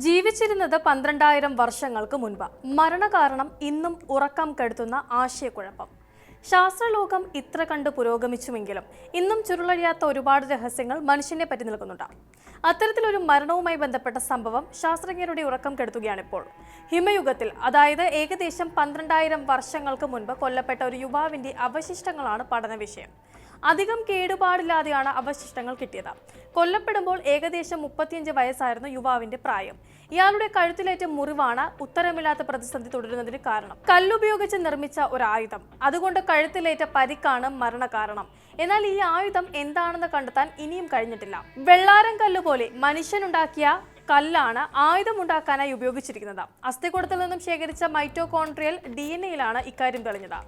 ജീവിച്ചിരുന്നത് പന്ത്രണ്ടായിരം വർഷങ്ങൾക്ക് മുൻപ്. മരണകാരണം ഇന്നും ഉറക്കം കെടുത്തുന്ന ആശയക്കുഴപ്പം. ശാസ്ത്രലോകം ഇത്ര കണ്ട് പുരോഗമിച്ചുവെങ്കിലും ഇന്നും ചുരുളഴിയാത്ത ഒരുപാട് രഹസ്യങ്ങൾ മനുഷ്യനെ പറ്റി നിൽക്കുന്നുണ്ട്. അത്തരത്തിലൊരു മരണവുമായി ബന്ധപ്പെട്ട സംഭവം ശാസ്ത്രജ്ഞരുടെ ഉറക്കം കെടുത്തുകയാണിപ്പോൾ. ഹിമയുഗത്തിൽ അതായത് ഏകദേശം പന്ത്രണ്ടായിരം വർഷങ്ങൾക്ക് മുൻപ് കൊല്ലപ്പെട്ട ഒരു യുവാവിന്റെ അവശിഷ്ടങ്ങളാണ് പഠന വിഷയം അധികം കേടുപാടില്ലാതെയാണ് അവശിഷ്ടങ്ങൾ കിട്ടിയത്. കൊല്ലപ്പെടുമ്പോൾ ഏകദേശം മുപ്പത്തിയഞ്ച് വയസ്സായിരുന്നു യുവാവിന്റെ പ്രായം. ഇയാളുടെ കഴുത്തിലേറ്റ മുറിവാണ് ഉത്തരമില്ലാത്ത പ്രതിസന്ധി തുടരുന്നതിന് കാരണം. കല്ലുപയോഗിച്ച് നിർമ്മിച്ച ഒരു ആയുധം. അതുകൊണ്ട് കഴുത്തിലേറ്റ പരിക്കാണ് മരണകാരണം. എന്നാൽ ഈ ആയുധം എന്താണെന്ന് കണ്ടെത്താൻ ഇനിയും കഴിഞ്ഞിട്ടില്ല. വെള്ളാരം കല്ലുപോലെ മനുഷ്യനുണ്ടാക്കിയ കല്ലാണ് ആയുധമുണ്ടാക്കാനായി ഉപയോഗിച്ചിരിക്കുന്നത്. അസ്ഥികൂടത്തിൽ നിന്നും ശേഖരിച്ച മൈറ്റോകോൺട്രിയൽ ഡി എൻ എയിലാണ് ഇക്കാര്യം തെളിഞ്ഞത്.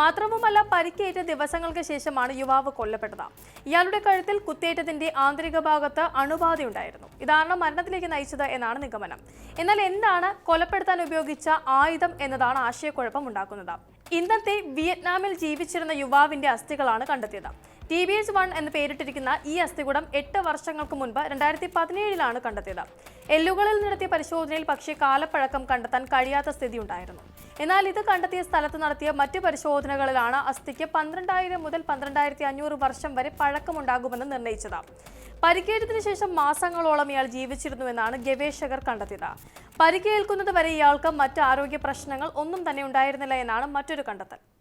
മാത്രവുമല്ല പരിക്കേറ്റ ദിവസങ്ങൾക്ക് ശേഷമാണ് യുവാവ് കൊല്ലപ്പെട്ടത്. ഇയാളുടെ കഴുത്തിൽ കുത്തേറ്റതിന്റെ ആന്തരിക ഭാഗത്ത് അണുബാധയുണ്ടായിരുന്നു ഇതാണ് മരണത്തിലേക്ക് നയിച്ചത് എന്നാണ് നിഗമനം. എന്നാൽ എന്താണ് കൊലപ്പെടുത്താൻ ഉപയോഗിച്ച ആയുധം എന്നതാണ് ആശയക്കുഴപ്പം ഉണ്ടാക്കുന്നത്. ഇന്നത്തെ വിയറ്റ്നാമിൽ ജീവിച്ചിരുന്ന യുവാവിന്റെ അസ്ഥികളാണ് കണ്ടെത്തിയത്. ടി ബി എച്ച് വൺ എന്ന് പേരിട്ടിരിക്കുന്ന ഈ അസ്ഥികൂടം എട്ട് വർഷങ്ങൾക്ക് മുൻപ് രണ്ടായിരത്തി പതിനേഴിലാണ് കണ്ടെത്തിയത്. എല്ലുകളിൽ നടത്തിയ പരിശോധനയിൽ പക്ഷേ കാലപ്പഴക്കം കണ്ടെത്താൻ കഴിയാത്ത സ്ഥിതി ഉണ്ടായിരുന്നു എന്നാൽ ഇത് കണ്ടെത്തിയ സ്ഥലത്ത് നടത്തിയ മറ്റ് പരിശോധനകളിലാണ് അസ്ഥിക്ക് പന്ത്രണ്ടായിരം മുതൽ പന്ത്രണ്ടായിരത്തി അഞ്ഞൂറ് വർഷം വരെ പഴക്കമുണ്ടാകുമെന്ന് നിർണയിച്ചത് പരിക്കേറ്റതിനു ശേഷം മാസങ്ങളോളം ഇയാൾ ജീവിച്ചിരുന്നുവെന്നാണ് ഗവേഷകർ കണ്ടെത്തിയത്. പരിക്കേൽക്കുന്നത് വരെ ഇയാൾക്ക് മറ്റ് ആരോഗ്യ പ്രശ്നങ്ങൾ ഒന്നും തന്നെ ഉണ്ടായിരുന്നില്ല എന്നാണ് മറ്റൊരു കണ്ടെത്തൽ.